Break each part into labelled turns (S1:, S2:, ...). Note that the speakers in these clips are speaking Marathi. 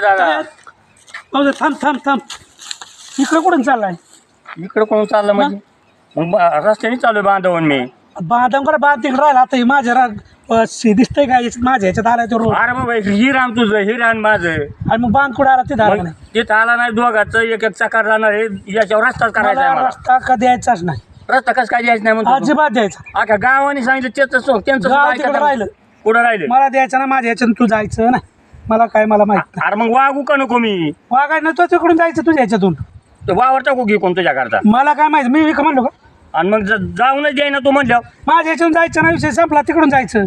S1: दादा.
S2: भाऊ थांब थांब थांब. इकडे कुठून चाललाय?
S1: इकडं कोण चाललं म्हणजे? मग ब- रस्त्याने चालू आहे बांधवून मी.
S2: करा बांध तिकडे राहिला. आता हे माझ्या राग अ, शी दिसतंय का? याच्यात- माझ्या ह्याच्यात आलाय तो रोड.
S1: अरे बाबा ही रान तुझं ही रान माझं.
S2: आणि मग बांध कुठे आला ते
S1: मग तिथं आला नाही दोघाचं एक एक चकार जाणार आहे. याच्यावर रस्ताच करायचा आहे
S2: मला.
S1: मला
S2: रस्ता का द्यायचाच नाही.
S1: रस्ता कसं काय द्यायचं नाही म्हणतो?
S2: अजिबात द्यायचा
S1: अख्या गावाने सांगितलं त्याच त्यांचं
S2: गाव
S1: सुद्धा
S2: तिकडं
S1: ऐकत
S2: राहिलं.
S1: कुठं राहिलं?
S2: मला द्यायचं ना माझ्या ह्याच्यात तू जायचं ना मला काय मला माहीत
S1: अरे मग वागू का नको मी?
S2: वागाय ना तो तिकडून जायचं तुझ्या ह्याच्यातून.
S1: तर वावर टाकू घे कोण तुझ्या करता
S2: मला काय माहिती मी विक म्हणलो का?
S1: आणि मग ज- जाऊनच द्याय ना तू म्हणल्यावर.
S2: माझ्या ह्याच्यातून जायचं ना विषय संपला तिकडून जायचं.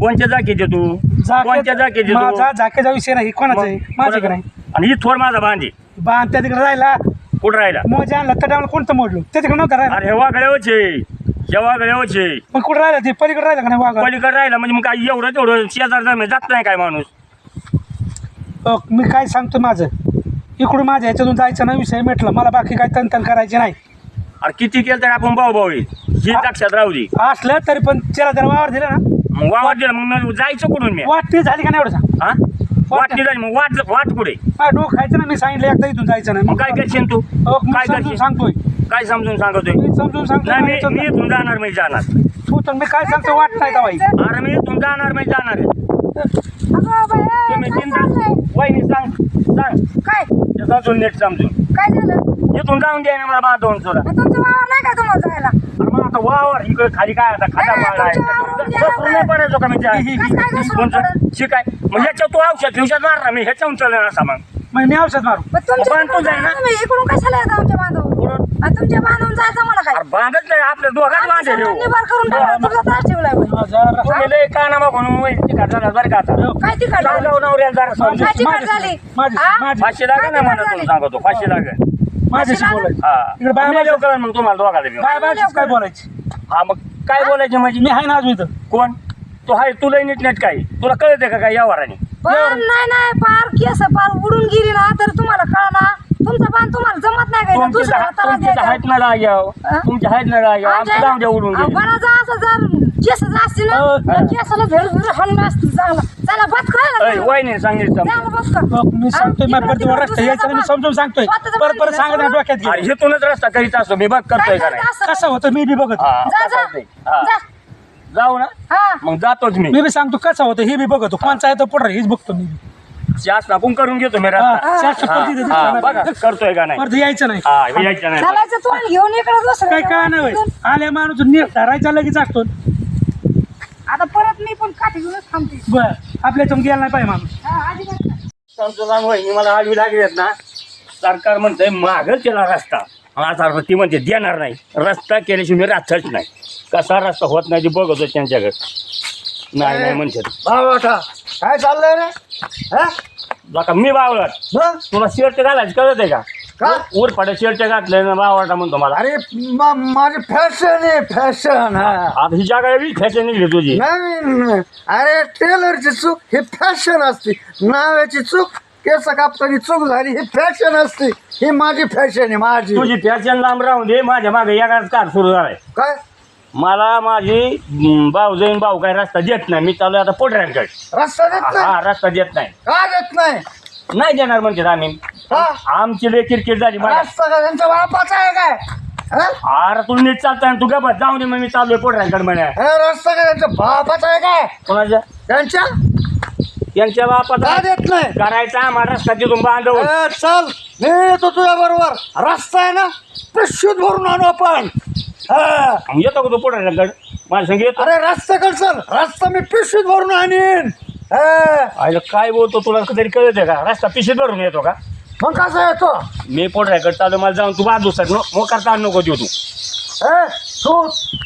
S1: कोणत्या जाकीचे तू? कोणत्या जाकीचे तू?
S2: माझा जाकेचा विषय नाही कोणाचा आहे?
S1: कोणाचा?
S2: नाही.
S1: आणि ही थोर माझा बांधी
S2: बांध त्या तिकडे राहिला.
S1: कुठं राहिला?
S2: मोजा आणला त्या टायमाला कोणतं मोडलो? त्या तिकडे नव्हतं राहिला.
S1: अरे हे वागड्यावरचे हे वागड्यावरचे
S2: मग कुठं राहिला ते? पलीकडे राहिला का नाही वाघा
S1: पलीकडे राहिला म्हणजे मग काय एवढं तेवढं शेजार जात नाही काय माणूस?
S2: मी काय सांगतो माझं? इकडून माझ्या ह्याच्यातून जायचं नाही विषय मिटलं. मला बाकी काय तन करायचे नाही.
S1: अरे किती केलं तर आपण भाऊ भाऊ. ही लक्षात राहू दे.
S2: असलं तरी पण त्याला जरा वावर दिला ना.
S1: मग वावर दिला मग मी जायचं कुठून मी?
S2: वाट ती झाली का नाही एवढं? सांग
S1: हा वाटली झाली मग वाट वाट पुढे
S2: हा डोक खायचं ना मी सांगितलं एकदा इथून जायचं नाही.
S1: मग काय करशील तू?
S2: अहो, मी
S1: काय
S2: समजून
S1: करशील?
S2: सांगतोय.
S1: काय समजून सांगतोय?
S2: मी समजून सांगतो
S1: नाही मी इथून जाणार मी जाणार.
S2: तू तर मी काय सांगतो वाट नाही का बाई?
S1: अरे मी इथून जाणार मी जाणार तुम्ही? वहिनी सांग सांग.
S3: काय?
S1: ते समजून नीट समजून.
S3: काय झालं?
S1: इथून जाऊन द्या ना मला बांधवून सुद्धा
S3: मग तुमचं वावर नाही का तुम्हाला जायला?
S1: अरे मग आता वावर इकडे खाली काय आता खाता
S3: नाही,
S1: पाळला आहे.
S3: तुमच्या वावरात गेला
S1: घसरून नाही पडायचो का मी त्या
S3: कसं काय घसरून
S1: कोणतं
S3: पडन?
S1: शिकाय. मग ह्याच्यात तू औषध औषध मार ना मी ह्याच्याहून चालेल असा मग.
S2: मग मी औषध मारू.
S3: मग तुमच्या
S1: बांध तू जाय ना.
S3: तुम्ही इकडून कशाला येता आमच्या बांधव? आणि तुमच्या बांधवून जायचं मला काय?
S1: अरे बांधत नाही आपल्या दोघात बांधे
S3: निभार करून टाकला तुझा तार ठेवलाय बाई.
S2: हजार
S1: तुम्ही लय काना मागून वहिनी काढणार बरं का आता.
S3: काय ती
S1: जाऊ जाऊ नवऱ्याला जरा समजून.
S3: काय ती
S2: माझी-
S3: झाली.
S2: माझी-
S3: हा?
S2: माझी-
S1: फाशी लागेल ना मला तुला सांगतो फाशी लागेल
S2: माझ्याशी
S3: लागेल?
S2: बोलायचं.
S1: हा.
S2: इकडे बाय
S1: मी
S2: माझ्या-
S1: लवकर मग तुम्हाला दोघाला बी.
S2: काय काय बोलायची?
S1: हा मग काय बोलायचं म्हणजे?
S2: मी आहे ना अजून इथं.
S1: कोण? तू हाय तुला नीट नेट काय? तुला कळते का काय यावराने
S3: पण नाही नाही पार केस पार उडून गेली ना तर तुम्हाला कळना तुमचा बांध तुम्हाला जमत नाही काय
S1: तुमचे
S3: दुसऱ्याला त्रास
S1: तुमचे
S3: द्यायचा.
S1: आहेत ना लाग्याव
S3: हा?
S1: तुमचे आहेत ना लाग्याव आमच्या जाऊन द्या उडून
S3: अहो,
S1: गेले.
S3: बराच असं जर केस असते ना.
S2: हो,
S3: त्या केसाला झेड झेड हल्ला असते चांगला. चला बस काय
S1: सांगितलं.
S2: मी सांगतोय
S3: हा, तिकडं
S2: रस्ता यायचा नाही, मी समजून सांगतोय.
S3: स्वतःचं
S2: परत परत
S3: बांधलेलं
S2: सांगत नाही
S3: सोडून.
S2: डोक्यात
S1: अरे
S2: गेलं
S1: इथूनच रस्ता करीत असतो. मी बघ करतोय का नाही?
S2: कसं होतं मी बी बघत
S1: हा. हा. जाऊ ना. मग जातोच मी.
S2: मी बी सांगतो कसं होतं हे बी बघतो. कोणचा आहे तो पुढे हेच बघतो मी बी.
S1: जास्त आपण करून घेतो मी
S2: हा,
S1: रस्ता हा, हा. बघा करतोय का नाही?
S2: परत यायचं नाही.
S1: हा यायचं नाही.
S3: चालायचं तू आणि घेऊन इकडे दुसरं
S2: काय काय नाही होय. आल्या माणूस नीट धरायचा लगेच असतो.
S3: आता परत मी पण काठी घेऊनच थांबते.
S2: बर आपल्याच्यातून गेला नाही पाहिजे माणूस.
S3: हा, अजिबात नाही.
S1: मला आडवी लागलेत ना. सरकार म्हणतंय मागच केला रस्ता. आता ती म्हणते देणार नाही. रस्ता केल्याशिवाय मी राहतच नाही. कसा रस्ता होत नाही ते बघतो त्यांच्याकडे. नाही नाही म्हणतात
S4: काय चाललंय रे? हा?
S1: बघा मी
S4: मग?
S1: तुला शर्ट घालायचं कळत आहे का?
S4: का?
S1: पडे शर्ट घातले ना बावळटा म्हणतो मला.
S4: अरे मा- माझी फॅशन आहे फॅशन हा.
S1: आता ही जागा वेगळी फॅशन निघली तुझी.
S4: नवीन. अरे टेलरची चूक ही फॅशन असते. नावाची चूक केस कापतानी चूक झाली ही फॅशन असते. ही माझी फॅशन आहे माझी.
S1: तुझी फॅशन लांब राहून दे माझ्या मागे एकाच कार सुरू झालाय.
S4: काय?
S1: मला माझी भाऊ जाईन भाऊ काय रस्ता देत नाही. मी चालू आता पोटऱ्यांकडे.
S4: रस्ता देत नाही?
S1: हा रस्ता देत नाही.
S4: का देत नाही?
S1: नाही देणार म्हणते आम्ही.
S4: हा?
S1: आमची लय किरकिर झाली मला.
S4: रस्ता का त्यांच्या बापाचा आहे काय? हा?
S1: अरे तू नीट चालताय तू गप जाऊ दे मग मी चाललोय पोटऱ्यांकडे म्हणे.
S4: हे रस्ता का त्यांच्या बापाचा आहे काय?
S1: कोणाच्या
S4: त्यांच्या
S1: त्यांच्या
S4: का
S1: बापाचा
S4: देत नाही?
S1: करायचा आम्हाला रस्ता तिथून बांधव
S4: ए, चल. मी येतो तुझ्या बरोबर. रस्ता आहे ना पिशवीत भरून आणू आपण. हा.
S1: येतो का तू पोटऱ्यांकडे माझ्या संग येतो.
S4: अरे रस्ता कर चल रस्ता मी पिशवीत भरून आणीन. हा.
S1: आयला काय बोलतो तुला कधी कळत आहे का? रस्ता पिशीत भरून येतो का?
S4: मग कसा येतो?
S1: मी पोटऱ्याकडे चालू मला जाऊन तू बाजू सर. मग करता नको देऊ तू.
S4: ए, तू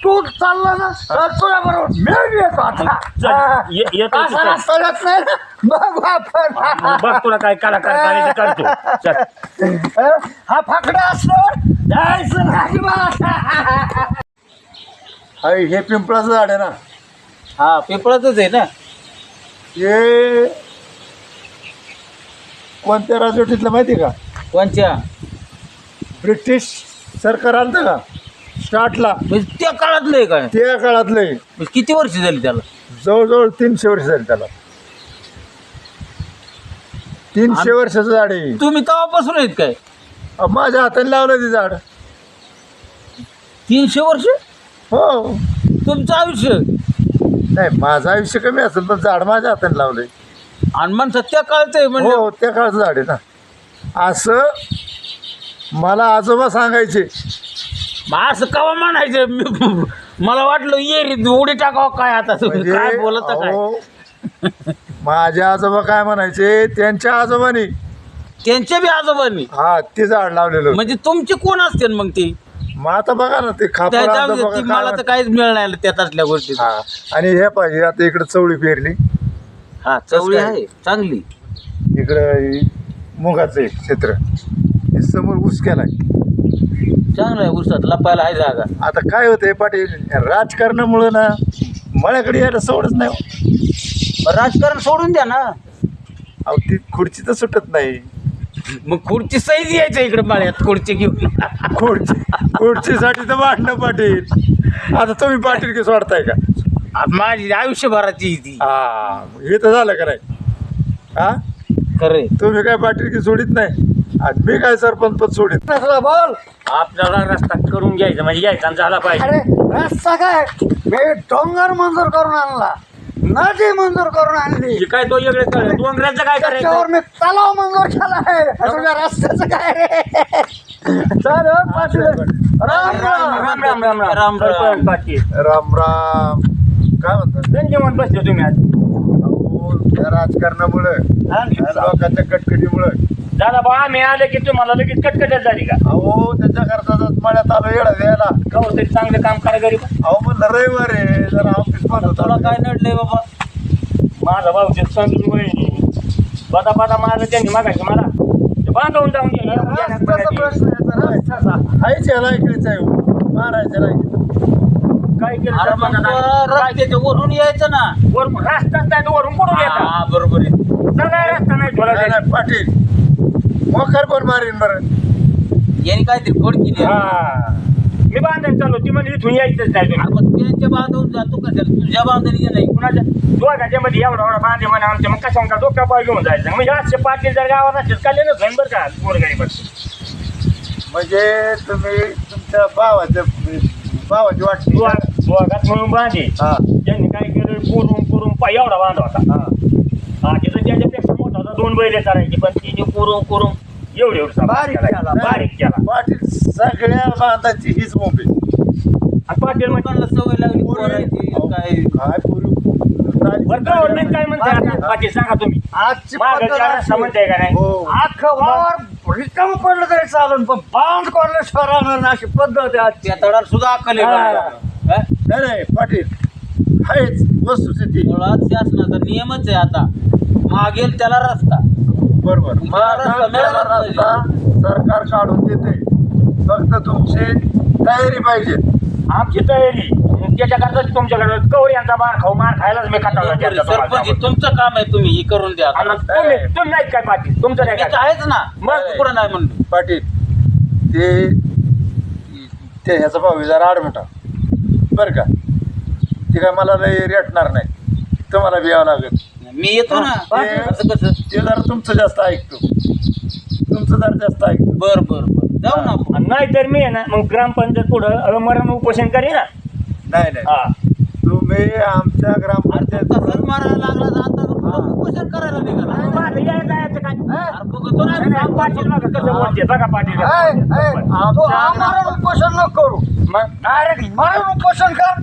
S4: तू चालला ना? तर तुझ्या बरोबर मी येतो आता
S1: चल,
S4: हा.
S1: ये- येतो
S4: असा
S1: तू, चल.
S4: रस्ता येत नाही ना? बघू आपण.
S1: मग बघ तुला काय कलाकार करायचं करतो चल.
S4: हा फाकडा असल्यावर जायचं नाही बा. हाय, हे पिंपळाचं झाड आहे ना?
S5: हा पिंपळातच आहे ना?
S4: हे कोणत्या राजवटीतलं माहिती आहे का?
S5: कोणच्या?
S4: ब्रिटिश सरकार आलं का? स्टार्टला
S5: म्हणजे त्या काळातलं आहे काय?
S4: त्या काळातलं आहे.
S5: म्हणजे किती वर्ष झाली त्याला?
S4: जवळजवळ तीनशे वर्ष झाली त्याला.
S6: तीनशे वर्षाचं झाड आहे.
S5: तुम्ही तेव्हापासून आहेत काय?
S6: अहो, माझ्या हाताने लावलं ते झाड.
S5: तीनशे वर्ष?
S6: हो.
S5: तुमचं आयुष्य?
S6: नाही माझं आयुष्य कमी असेल पण झाड माझ्या हाताने लावलंय.
S5: आणि माणसं त्या काळचं आहे म्हणजे?
S6: हो त्या काळचं झाड आहे ना. असं मला आजोबा सांगायचे
S5: मग असं कवा म्हणायचं? मी- मला वाटलं ये उडी टाकावं काय आता? तुम्ही
S6: म्हणजे
S5: काय बोलत काय?
S6: अहो, माझे आजोबा काय म्हणायचे? त्यांच्या आजोबानी.
S5: त्यांच्या बी आजोबांनी?
S6: हा ते झाड लावलेलं होतं.
S5: म्हणजे तुमचे कोण असते मग ते?
S6: मग आता बघा ना ते
S5: त्या-
S6: खापर
S5: ती मला तर. काहीच मिळणार नाही त्यात असल्या गोष्टी.
S6: हा आणि हे पाहिजे आता इकडे चवळी पेरली.
S5: हा चवळी
S6: काय?
S5: आहे चांगली.
S6: इकडं मुगाचं एक क्षेत्र. हे समोर ऊस केलाय.
S5: चांगलं आहे उसात लपायला आहे जागा.
S6: आता काय होतंय पाटील? राजकारणामुळं ना मळ्याकडे यायला सोडच नाही हो.
S5: मग राजकारण सोडून द्या ना.
S6: अहो ती खुर्ची तर सुटत नाही.
S5: मग खुर्ची सहीच यायचं इकडे माळ्यात खुर्ची घेऊन.
S6: खुर्ची खुर्चीसाठी तर भांडणं पाटील. आता तुम्ही पाटील की सोडताय का?
S5: आ- माझी आयुष्यभराची ती.
S6: हा हे तर झालं का नाही? हा?
S5: खरे
S6: तुम्ही काय पाटील की सोडित नाही? आणि मी काय सरपंच पद सोडित
S4: नसला बोल.
S1: आपल्याला रस्ता करून घ्यायचा म्हणजे यायचा आणि झाला पाहिजे.
S4: अरे रस्ता काय? मी डोंगर मंजूर करून आणला नदी मंजूर करून आणली.
S1: हे काय तो वेगळे कळलं डोंगराचं काय
S4: त्याच्यावर
S1: करायचं
S4: मी तलाव मंजूर केला आहे. तुझ्या रस्त्याचं काय रे? चालेल पाटील. राम
S1: राम.
S4: राम
S1: राम राम राम राम
S5: राम.
S1: सरपंच पाटील
S6: राम राम काय म्हणतात
S1: त्यांचे म्हणून बसले तुम्ही आज.
S6: राजकारणामुळं
S1: हा?
S6: या लोकांच्या कटकटीमुळं
S1: दादा बा आम्ही आले की तुम्हाला लगेच कटकटच झाली का
S6: अहो त्याच्या करता मळ्यात आलो येडा द्यायला
S1: का तरी चांगलं काम करा गरीब
S6: अहो म्हणलं रविवार आहे जरा ऑफिस बंद
S5: तुला
S6: होता
S5: काय नडलंय बाबा
S1: माझा भाऊ ते समजून वहिनी बदा बदा माझं त्यांनी मागायचं मला ते बांधवून जाऊन गेलं
S4: प्रश्न आहे
S6: हायच्या लायकीचं आहे हो. मारायच्या लायकीचं
S1: काय केलं
S5: अरे मग रस्त्याच्या वरून यायचं ना.
S1: वरून रस्ताच नाही वरून कुठून येतात
S5: हा बरोबर आहे.
S1: सगळा रस्ता नाही थोडा
S6: नाही, नाही, पाटील. मोखर कोण मारीन बरं.
S5: यांनी काहीतरी खोड केली. आहे.
S1: हा. मी बांधायला चाललो ती म्हणजे इथून यायचंच नाही तुम्ही.
S5: मग त्यांच्या बांधवून जातो कशाला? तुझ्या बांधणी नाही
S1: कुणाच्या? दोघांच्या मध्ये एवढा एवढा बांधे म्हणा आमच्या. मग कशा का डोक्या पाय घेऊन जायचं. म्हणजे आजचे पाटील जर गावात असेल काढले ना बरं का गोरगाडी
S6: म्हणजे तुम्ही तुमच्या भावाच्या भावाची वाटणी
S1: दोघात म्हणून बांधे
S6: हा.
S1: त्यांनी काय केलं? पुरून पुरून पाय एवढा बांधा होता.
S6: हा.
S1: हा तिथं त्याच्यापेक्षा मोठा होता दोन बैले करायचे पण तिने पुरून पुरून एवढे एवढं
S4: बारीक केला,
S1: बारीक. केला.
S6: पाटील सगळ्या बांधाची हीच मुंबई
S1: आणि पाटील म्हणजे
S5: लोकांना सवय लागली पोरायची काय?
S6: काय पूर्वी
S1: बरं गव्हर्नमेंट काय म्हणते पाटील सांगा तुम्ही.
S4: आजची
S1: मागं
S4: पद्धत
S1: चार रस्ता
S4: अशी.
S1: म्हणताय का नाही?
S6: हो.
S4: अख्खं वावर रिकाम पडलं तरी चालेल पण बांध कोरल्याशिवाय राहणार नाही अशी पद्धत आहे आजची.
S5: सुद्धा अक्कल आहे
S1: हा.
S5: हा?
S6: नाही नाही पाटील आहेच वस्तुस्थिती.
S5: मुळात शासनाचा नियमच आहे आता. मागेल त्याला रस्ता.
S6: बरोबर.
S5: मिळाला
S6: रस्ता सरकार काढून देते. फक्त तुमची तयारी पाहिजे.
S1: आमची तयारी त्याच्याकरता तुमच्याकडे कवरी यांचा मार खाऊ मार खायलाच मी तुम्हाला
S5: सरपंच
S1: सांगतो.
S5: तुमचं काम आहे तुम्ही हे करून द्या.
S1: तुम्ही तुम्ही नाही काय पाटील तुमचं नाही
S5: मी तर
S1: काय
S5: आहेच ना. मग कुठं नाही म्हणतो
S6: पाटील ते ते ह्याचा भाऊ जरा आडमोठा बरं का? ते काय मला लय रेटणार नाही. तुम्हाला बियावं लागेल.
S5: मी येतो ना. असं कसं
S6: ते जरा तुमचं जास्त ऐकतो. तुमचं जरा जास्त ऐकतो.
S5: बर बर. जाऊ ना आपण.
S1: नाही तर मी आहे ना मग ग्रामपंचायत पुढं मरण उपोषण करी ना.
S6: नाही नाही.
S1: हा.
S6: तुम्ही आमच्या
S5: अरे
S6: ग्रामपंचायत
S5: तू तसंच मारायला लागला तर आता तुला उपोषण करायला निघाला.
S1: माझं यायचं जायचं काय?
S5: अरे बघतो ना
S1: नाही, नाही, पाटील बघा कसं बोलते? बघा पाटील
S4: ऐ, ऐ, तू आमरण उपोषण नको करू.
S1: मग?
S4: डायरेक्ट मरण उपोषण कर.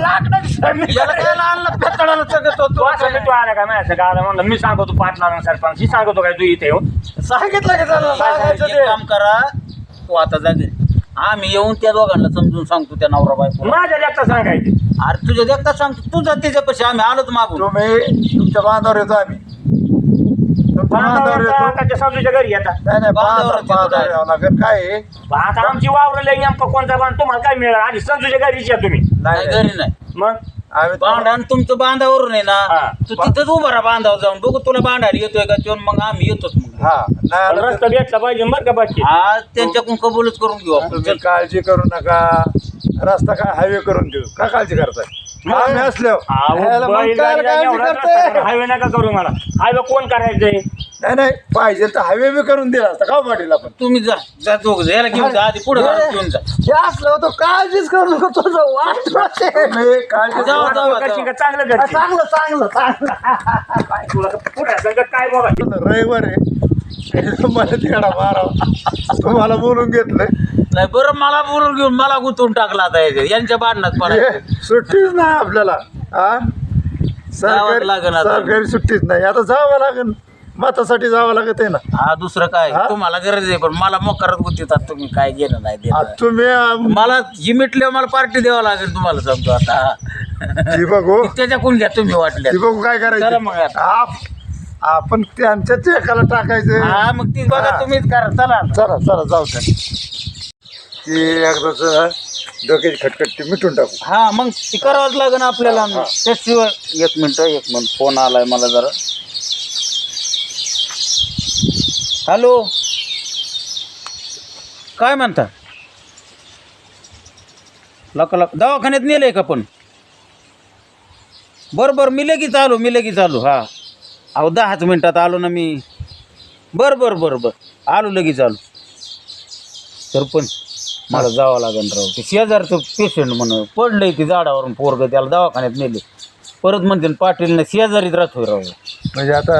S4: लाकडाची सैनिक
S5: याला काय आणलं? पेतळाला
S1: तू असं मी तू आला का माझ्या गावाला म्हणलं मी सांगतो पाटला सरपंच. ही सांगतो काय तू इथे येऊन?
S4: सांगितलं की त्याला सांगायचं
S5: एक
S4: ते.
S5: काम करा. तू आता जा घरी. आम्ही येऊन त्या दोघांना समजून सांगतो त्या नवरा बायको
S1: माझ्या लेखता सांगायचं.
S5: अरे तुझ्या देखता सांगतो. तू जा त्याच्यापाशी आम्ही आलोच मागून.
S6: तुम्ही तुमच्या बांधावर येतो आम्ही. तुमच्या बांधावर येतो.
S1: त्याच्या सासूच्या घरी येतात
S6: नाही नाही
S5: बांधावर
S6: बांधावर
S5: येतो
S6: बांधावर
S5: काय?
S6: यावं लागेल. काय आहे?
S1: आता आमची वावरं नेमकं कोणता बांध तुम्हाला काय मिळालं? आधी संजूच्या घरीच या तुम्ही.
S5: नाही
S6: नाही.
S5: घरी नाही.
S1: मग?
S6: आम्ही
S5: बांधान तुमचं बांधावरून आहे
S1: हा.
S5: ना तू तिथंच उभा राहा बांधावर जाऊन. बघू तुला बांधायला येतोय का तो मग आम्ही येतोच मग.
S6: हा नाही आलं तर
S1: रस्ता भेटला पाहिजे बरं का बाकी?
S5: हा त्यांच्याकडून कबूलच करून घेऊ आपण.
S6: तुम्ही काळजी करू नका. रस्ता काय हायवे करून देऊ. का काळजी करताय? आम्ही असल्यावर
S4: ह्याला मग काय काळजी करताय?
S1: हायवे नका करू मला. हायवे कोण करायचंय?
S6: नाही नाही पाहिजे तर हायवे बी करून दिला असता का पाटील आपण
S5: तुम्ही जा जा दोघ याला घेऊन जा आधी पुढे घेऊन जा.
S4: हे असलं होतं काळजीच करू नको तुझं वाट
S6: तुम्ही काळजी
S5: जाऊ, जाऊ,
S1: करशील
S5: जाऊ.
S1: का? चांगलं करशील
S4: चांगलं चांगलं चांगलं.
S1: काय तुला पुढे संगत काय बघा
S6: रविवार आहे. मला तिकडा मारा तुम्हाला बोलून घेतलंय.
S5: नाही बरं मला बोलून घेऊन मला गुंतवून टाकला आता याच्यात. यांच्या भांडणात
S6: हे,
S5: पडायचं.
S6: सुट्टीच नाही आपल्याला. हा?
S5: जावंच लागेल
S6: सरकारी
S5: आता.
S6: सरकारी सुट्टीच नाही. आता जावं लागेल. मतासाठी जावं लागत आहे ना.
S5: हा दुसरं काय?
S6: हा?
S5: तुम्हाला गरज आहे पण मला मोकारत गुंतवतात तुम्ही. काय घेणं नाही
S6: आ,
S5: देणं
S6: तुम्ही
S5: मला ही मिटल्यावर मला पार्टी द्यावं लागेल तुम्हाला सांगतो आता.
S6: ती बघू.
S5: त्याच्याकडून घ्या तुम्ही वाटले.
S6: ती बघू काय
S5: चला मग
S6: करायचं
S5: आता.
S6: आप- आपण त्यांच्याच एकाला टाकायचं.
S5: हा मग ती बघा. तुम्हीच करा. चला.
S6: चला चला जाऊ त्या ती एकदाच डोक्याची खटखट ती मिटून टाकू.
S5: हा मग ती करावंच लागेल आपल्याला. त्याशिवाय एक मिनिट एक मिनिट. फोन आलाय मला जरा. हॅलो. काय म्हणता? लक लक. दवाखान्यात आहे का पण? बरं बरं. मी लगेच आलो मी लगेच आलो. हा. अहो दहाच मिनटात आलो ना मी. बरं बरं बरं बरं. आलो लगेच आलो. पण मला जावं लागेल राव. ते शेजारचं पेशंट म्हण आहे ते झाडावरून पोरग त्याला दवाखान्यात नेले परत म्हणते पाटील शेजारीत राहतोय राव.
S6: म्हणजे आता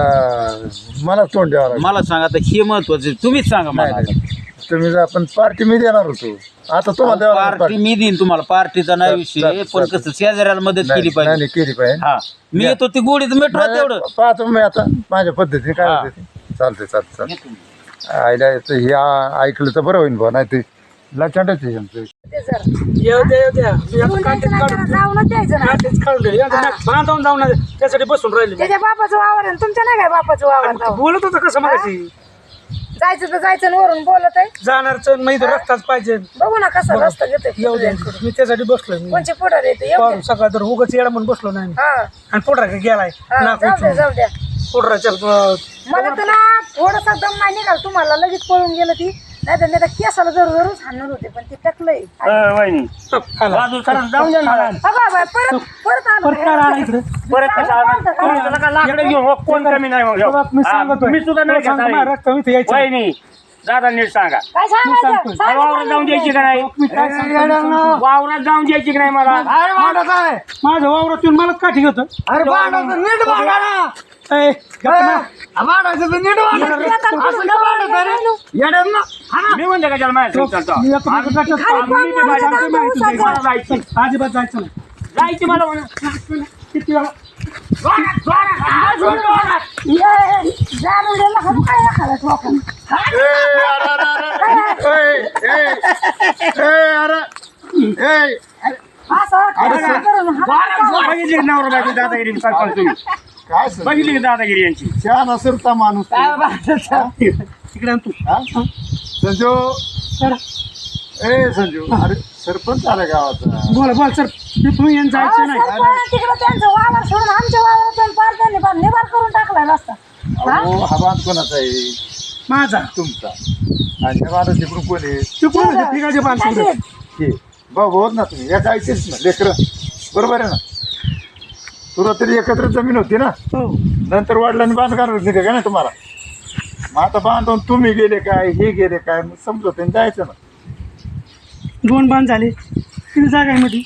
S6: मला तोंड द्यावं लागेल.
S5: मला सांगा आता हे महत्वाचं आहे. तुम्हीच सांगा मला
S6: नाही, नाही. तुम्ही जर आपण पार्टी मी देणार होतो. आता तुम्हाला द्यावं लागेल
S5: पार्टी मी देईन तुम्हाला. पार्टीचा नाही विषय. पण. कसं शेजाऱ्याला मदत
S6: नाही,
S5: केली
S6: नाही,
S5: पाहिजे.
S6: नाही, केली पाहिजे.
S5: हा. मी. येतो ती गोडीत मेट्रो तेवढं.
S6: पाहतो मी आता. माझ्या पद्धतीने काय
S5: हा.
S6: होते ते. चालते चालते चालते आईला याचं हे आ- ऐकलं तर बरं होईल बुवा नाही ते. लचाटच आहे
S3: जरा
S2: येऊ द्या येऊ द्या मी आता काढून
S3: जाऊनच द्यायचं नाही
S2: काटेच काढून घे बांधवून जाऊन त्यासाठी बसून राहिले मी.
S3: त्याच्या बापाचं वावर आहे आणि तुमच्या नाही काय बापाचं वावर
S2: आणि
S3: जाऊ.
S2: बोलत होतं कसं मागायची?
S3: जायचं तर जायचं आणि वरून बोलत आहे
S2: जाणारच मग इथं रस्ताच पाहिजे.
S3: बघू ना कसा रस्ता घेतोय
S2: येऊ द्या मी त्यासाठी बसलोय मी.
S3: कोणचे पुढार येते येऊ
S2: पाहून
S3: द्या
S2: सकाळ तर उगाच येडा म्हणून बसलो नाही मी.
S3: हा.
S2: आणि पोटरा गेलाय?
S3: हा,
S2: नाक
S3: जाऊ द्या. द्या मला तर ना थोडासा दम नाही निघाल. तुम्हाला लगेच पळून गेलं ती. नाही तर नाही तर केसाला जरूर जरूरच हाणणार होते पण ते टाकलंय.
S1: अं, वहिनी.
S2: आला.
S1: बाजू सर जाऊन द्या ना. मला.
S3: हा बाबा परत परत आलो
S2: परत काय आला इकडे.
S1: परत कसं आला? तुम्ही तुला का लाकडं घेऊन हो, कोण कमी नाही हो,
S2: मी
S1: हा, सुद्धा नाही
S2: सांगतो,
S1: घेता
S2: यायचं.
S1: वहिनी. दादा नीट सांगा.
S3: काय सांगायचं?
S2: सांगतोय.
S1: वावरात जाऊन द्यायची का नाही?
S2: मी काय सांगतो, मी सांगतो.
S1: वावरात जाऊन द्यायची का नाही मला?
S4: अरे भांडत आहे
S2: माझं वावरात येऊन मला काठी घेतो.
S4: अरे नीट भांडा ना.
S2: ए, गप्प ना.
S4: भांडायचं तर नीट भांडा असं का भांडत अरे येड्यात ना. हा ना.
S1: मी म्हणते का त्याला माझ्या संग चालतो
S2: मी आता माझं काठी-
S3: खाली
S2: आम्ही
S3: पांघरून
S2: बी बाहेर
S3: जातो,
S2: जायचं नाही,
S3: उसाचं.
S2: तुझं
S1: मला जायचं
S2: अजिबात जायचं नाही.
S1: जायची मला म्हणा.
S2: किती वेळा?
S3: असं
S1: बघितली का नवरा बायको दादागिरी
S6: काय सर
S1: बघितली का दादागिरी यांची
S6: छान असेल माणूस
S2: तिकडे तू
S6: संजू ए संजू. अरे सरपंच आला गावाचा.
S2: बोला बोल सर. तुम्ही यांना जायचं नाही.
S3: तिकडं त्यांचं वावर सोडून आमच्या वावरात पार त्यांनी निवार करून टाकलाय रस्ता.
S6: अहो हा बांध कोणाचा आहे?
S2: माझा.
S6: तुमचा. आणि ह्या बांधा तिकडून कोण आहे?
S2: तू कोण होते तिकडे. बांधतो
S6: हे भाऊ होत ना तुम्ही. या जायचेच ना लेकरं. बरोबर आहे ना? तुला तरी एकत्र जमीन होती ना?
S2: हो.
S6: नंतर वडिलांनी बांध करत नाही का ना तुम्हाला? मग आता बांधून तुम्ही गेले काय हे गेले काय मग समजत नाही जायचं ना.
S2: दोन बांध झाले. किती जागा आहे मध्ये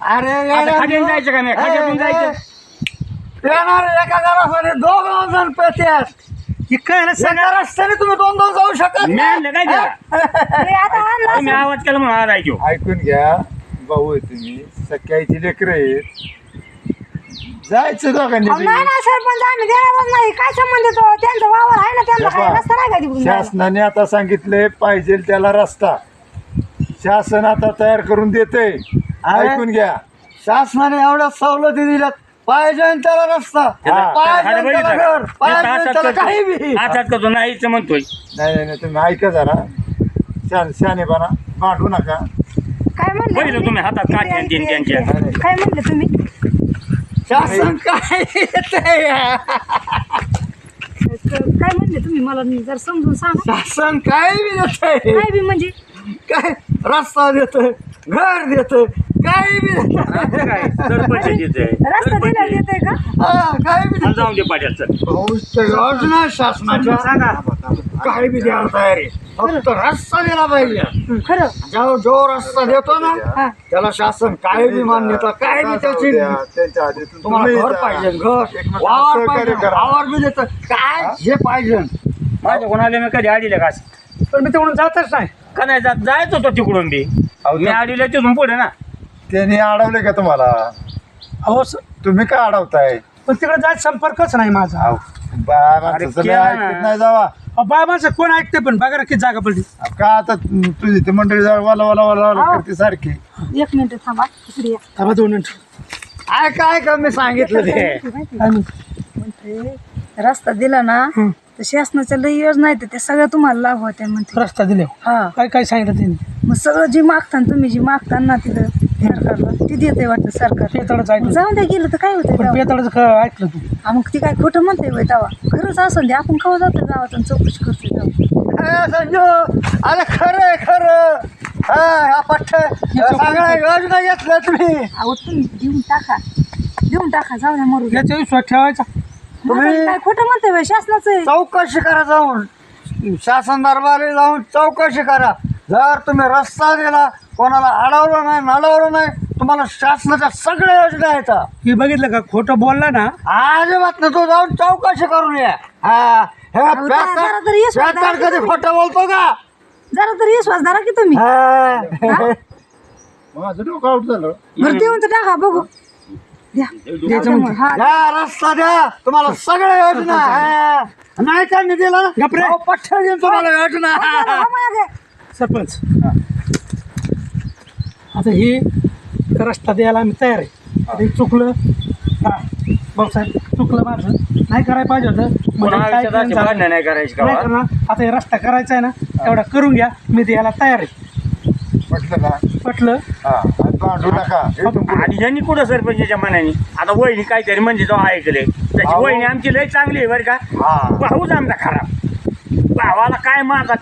S4: अरे
S1: आता खाली जायचं का नाही खाली जायचं.
S4: येणार एका घरासाठी दोन जण पेत्यात.
S2: हे काय ना सगळं
S4: एका रस्त्याने तुम्ही दोन दोन जाऊ शकत
S1: मी आणलं काय त्याला
S3: हे आता आणलं
S1: तुम्ही आवाज केला म्हणून आला ऐकू.
S6: ऐकून घ्या. भाऊ आहे तुम्ही. सख्याईची लेकरं आहेत. जायचं दोघांनी
S3: अहो, नाही ना सरपंच आम्ही देणारच नाही. काय संबंध त्यांचं वावर आहे ना काय रस्ता नाही का तिकडून जायला?
S6: शासनाने आता सांगितले पाहिजे त्याला रस्ता. शासन आता तयार करून देते. ऐकून घ्या.
S4: शासनाने एवढ्या सवलती दिल्यात. पाहिजे त्याला रस्ता.
S1: त्याला-
S4: पाहिजे
S1: त्याला
S4: घर. त्याला काही. बी.
S1: करतो नाहीच म्हणतोय.
S6: नाही नाही नाही तुम्ही ऐका जरा. शान शानेपणा. भांडू नका.
S3: काय म्हणले
S1: बघितलं तुम्ही? हातात काठी आणि तीन त्यांच्या
S3: काय म्हणले तुम्ही?
S4: शासन काय येतंय?
S3: काय म्हणले तुम्ही? मला जर समजून सांगा.
S4: शासन काय बी देतंय
S3: काय बी म्हणजे?
S4: काय रस्ता देत घर देत काही बी
S1: काय? सरपंच
S3: रस्ता दिला देते का?
S4: हा, काही बी
S1: जाऊन दे पाटील चल.
S4: भाऊच्या योजना शासनाच्या
S2: सांगा
S4: काही बी द्यायला तयार आहे. फक्त रस्ता दिला पाहिजे.
S3: खरं.
S4: जो जो रस्ता देतो ना. त्याला शासन काय बी मान्यता काय बी त्याची
S6: त्यांच्या
S4: तुम्हाला
S6: तुम्ही
S4: घर. पाहिजे घर.
S6: एकमेकांना
S4: वावर
S6: सहकार्य
S4: पाहिजे
S6: करा.
S4: वावर बी देतं काय जे पाहिजे.
S1: माझ्या कोणाला मी कधी आडीले का
S2: पण मी तिकडून जातच नाही.
S1: का नाही जात जायच होतो तिकडून बी. मी आडीले तिथून पुढे ना.
S6: त्यांनी अडवले का तुम्हाला?
S2: अहो स-
S6: तुम्ही काय अडवताय?
S2: पण तिकडे जायचं संपर्कच नाही माझा.
S6: अहो, बाया माणसाचं लय
S1: केलं ना.
S6: ऐकत नाही जावा.
S2: अहो बाय माणसं कोण ऐकते पण? बघा ना किती जागा पडली.
S6: का आता तुझी ती मंडळी जवळ वाला वाला वाला वाला
S3: हो.
S6: करते सारखी?
S3: एक मिनिट थांबा इकडे या.
S2: थांबा दोन मिनिट.
S4: ऐका ऐका मी सांगितलं ते?
S2: काय म्हणते?
S3: रस्ता दिला ना तर शासनाच्या लई योजना आहेत त्या सगळ्या तुम्हाला लाभ होत्या म्हणते.
S2: रस्ता दिले
S3: हा.
S2: काय काय सांगितलं त्यांनी
S3: मग सगळं जे मागता ना तुम्ही जे मागता ना तिथं सरकारला ते देते वाटतं सरकार.
S2: पेताळच ऐकलं.
S3: जाऊन द्या गेलं तर काय होतं
S2: पण पेताळच ऐकलं तू?
S3: मग ती काय खोटं म्हणते खरंच असं दे आपण कवा जातो चौकशी करतो
S4: संजू अरे खरं खरं हा हा पठ्ठ. सगळ्या योजना घेतल्या तुम्ही.
S3: अहो तुम्ही देऊन टाका. देऊन टाका जाऊ द्या मरू द्या.
S2: याच्या विश्वास ठेवायचा.
S3: तुम्ही काय खोटं म्हणते बाई? शासनाचं आहे.
S4: चौकशी करा जाऊन. शासन दरबारी जाऊन चौकशी करा. जर तुम्ही रस्ता दिला कोणाला अडवलं नाही नडवलं नाही तुम्हाला शासनाच्या सगळ्या योजना येतात
S2: हे बघितलं का? खोटं बोलला ना?
S4: अजिबात ना तू जाऊन चौकशी करून ये. हा हे
S3: अहो, तरी
S4: कधी खोटं बोलतो का?
S3: जरा तरी विश्वास धरा की तुम्ही.
S4: हा.
S6: माझं डोकं आउट झालं.
S3: बरं देऊन तर टाका बघू. द्या. हा.
S4: रस्ता द्या. तुम्हाला सगळ्या योजना. नाही त्यांनी दिला. ना
S2: गप्रे.
S4: पठ्ठ देईन तुम्हाला योजना
S3: हा.
S2: सरपंच. आता हे रस्ता द्यायला आम्ही तयार आहे. आता हे चुकलं. हा. भाऊसाहेब चुकलं माझं. नाही करायला पाहिजे होतं. म्हणजे
S1: कोणा
S2: काय
S1: आयुष्यात अशी
S2: झालं?
S1: भांडणं नाही करायची का
S2: नाही? करणार. आता हे रस्ता करायचा आहे ना तेवढा करून घ्या. मी द्यायला तयार आहे.
S6: म्हटलं ना
S2: पटलं
S6: हा. आणि नका.
S1: यांनी कुठं सरपंचाच्या मनाने? आता वहिनी काहीतरी म्हणजे तो ऐकले. त्याची
S6: अहो.
S1: वहिनी आमची लय चांगली आहे बरं का.
S6: हा.
S1: भाऊच आमचा खराब भावाला काय माझा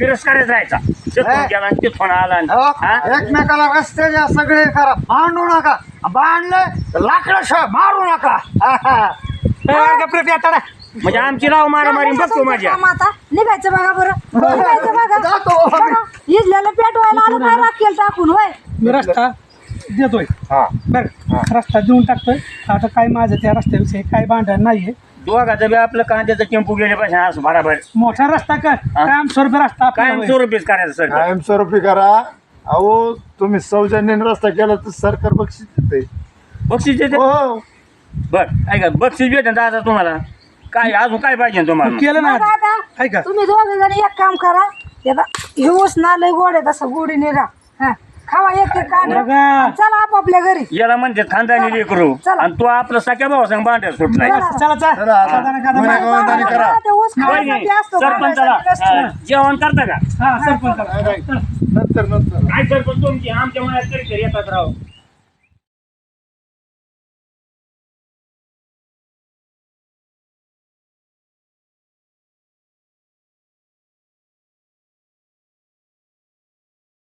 S1: तिरस्कारच राहायचा. तिथून
S4: हे.
S1: गेला आणि तिथून आला आणि-
S4: अहो,
S1: हा?
S4: एकमेकाला रस्ते द्या सगळे करा. भांडू नका. बांधले लाकडाशिवाय मारू नका. हा, हा.
S1: म्हणजे आमची राव मारामारी
S3: काय
S1: बघतो माझ्या.
S3: काम आता निघायचं बघा बरं. निघायचं बघा.
S4: जातो.
S3: बघा, इजल्याला पेटवायला आलं काय राखेल टाकून होय?
S2: मी रस्ता देतोय.
S6: हा.
S2: बरं रस्ता देऊन टाकतोय. आता काय माझं त्या रस्त्याविषयी काय भांडण नाहीये.
S1: दोघाचं बी आपलं कांद्याचं टेम्पो गेले पाहिजे असं बराबर.
S2: मोठा रस्ता काय कायम स्वरूपी रस्ता आपल्याला
S1: कायम
S2: होय.
S1: स्वरूपीच करायचं सर
S6: कायमस्वरूपी करा. अहो तुम्ही सौजन्याने रस्ता केला तर सरकार बक्षीस देते
S1: बक्षीस देते?
S6: हो.
S1: बर ऐका बक्षीस भेटेल दादा तुम्हाला. काय अजून काय पाहिजे तुम्हाला?
S2: केलं ना
S3: आता
S2: ऐका.
S3: तुम्ही दोघे जण एक काम करा. आता हिवस ना लय गोड आहे तसं गोडीने राहा. हा. खावा एक एक काढ
S2: बघा.
S3: चला आपापल्या घरी
S1: याला म्हणते खानदानी लेकरू
S3: चला.
S1: आणि तो आपला सख्या भाऊ सांग भांड्या सुटलाय
S3: चला.
S2: चला चला
S6: चला आता.
S2: साधारण का
S6: मुला-
S2: आता-
S6: गवंदारी करा.
S3: ते ऊस
S1: वहिनी,
S3: खाण्यासाठी असतो,
S1: सरपंचाला
S3: नसतो.
S1: जेवण करता का
S2: हा सरपंच.
S6: नंतर नंतर
S1: काय सरपंच तुमची आमच्या मनात तरी तरी येतात राव